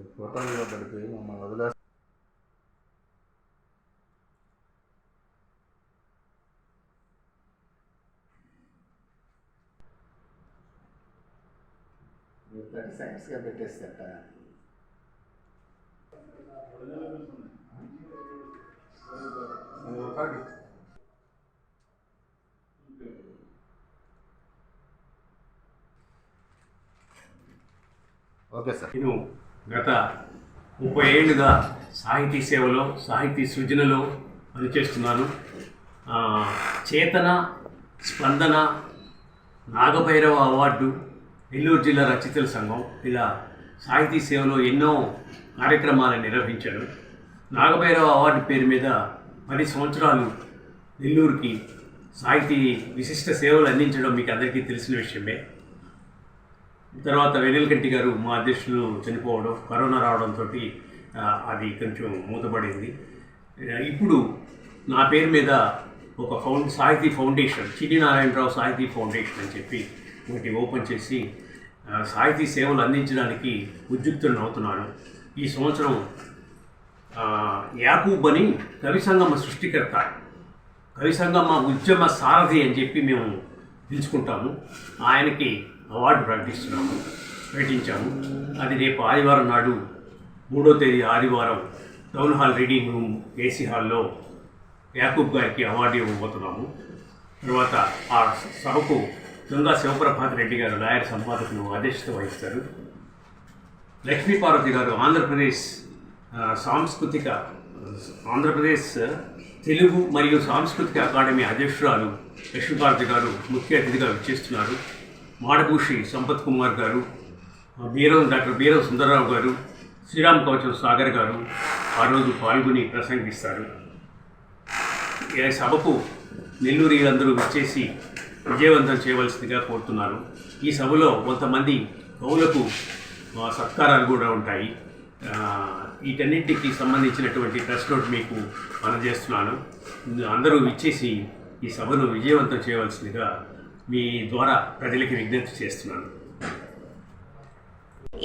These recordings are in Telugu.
ఇబ్బంది పడ్డడికి మమ్మల్ని వదిలేసి మీరు థర్టీ సెకండ్స్గా పెట్టేస్తారట. Okay sir. నేను గత ముప్పై ఏళ్ళుగా సాహితీ సేవలో సాహితీ సృజనలో పనిచేస్తున్నాను. చేతన స్పందన నాగభైరవ అవార్డు నెల్లూరు జిల్లా రచయితల సంఘం ఇలా సాహితీ సేవలో ఎన్నో కార్యక్రమాలు నిర్వహించాను నాగభైరవ అవార్డు పేరు మీద పది సంవత్సరాలు నెల్లూరుకి సాహితీ విశిష్ట సేవలు అందించడం మీకు అందరికీ తెలిసిన విషయమే. తర్వాత వెనెలకంటి గారు మా అధ్యక్షులు చనిపోవడం కరోనా రావడంతో అది కొంచెం మూతపడింది. ఇప్పుడు నా పేరు మీద ఒక ఫౌండ్ సాహితీ ఫౌండేషన్ చిన్ని నారాయణరావు సాహితీ ఫౌండేషన్ అని చెప్పి ఒకటి ఓపెన్ చేసి సాహితీ సేవలు అందించడానికి ఉద్యుక్తులను అవుతున్నాను. ఈ సంవత్సరం యాకూబ్ అని కవి సంగమ సృష్టికర్త కవి సంగమ ఉద్యమ సారథి అని చెప్పి మేము పిలుచుకుంటాము. ఆయనకి అవార్డు ప్రకటిస్తున్నాము ప్రకటించాము. అది రేపు ఆదివారం నాడు మూడో తేదీ ఆదివారం town hall reading room AC హాల్లో యాకూబ్ గారికి అవార్డు ఇవ్వబోతున్నాము. తర్వాత ఆ సభకు గంగా శివప్రభాత్ రెడ్డి గారు లాయర్ సంపాదకులు అధ్యక్షత వహిస్తారు. లక్ష్మీపార్వతి గారు ఆంధ్రప్రదేశ్ సాంస్కృతిక ఆంధ్రప్రదేశ్ తెలుగు మరియు సాంస్కృతిక అకాడమీ అధ్యక్షురాలు లక్ష్మీపార్వతి గారు ముఖ్య అతిథిగా విచ్చేస్తున్నారు. మాడభూషి సంపత్ కుమార్ గారు బీరం డాక్టర్ బీరం సుందరరావు గారు శ్రీరామ్ కవచం సాగర్ గారు ఆ రోజు పాల్గొని ప్రసంగిస్తారు. సభకు సభకు నెల్లూరిలందరూ వచ్చేసి విజయవంతం చేయవలసిందిగా కోరుతున్నారు. ఈ సభలో కొంతమంది కవులకు సత్కారాలు కూడా ఉంటాయి. వీటన్నింటికి సంబంధించినటువంటి ట్రస్ట్ నోట్ మీకు అందజేస్తున్నాను. అందరూ విచ్చేసి ఈ సభను విజయవంతం చేయవలసిందిగా మీ ద్వారా ప్రజలకి విజ్ఞప్తి చేస్తున్నాను.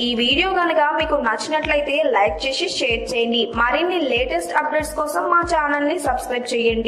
ఈ వీడియో కనుక మీకు నచ్చినట్లయితే లైక్ చేసి షేర్ చేయండి. మరిన్ని లేటెస్ట్ అప్డేట్స్ కోసం మా ఛానల్ని సబ్స్క్రైబ్ చేయండి.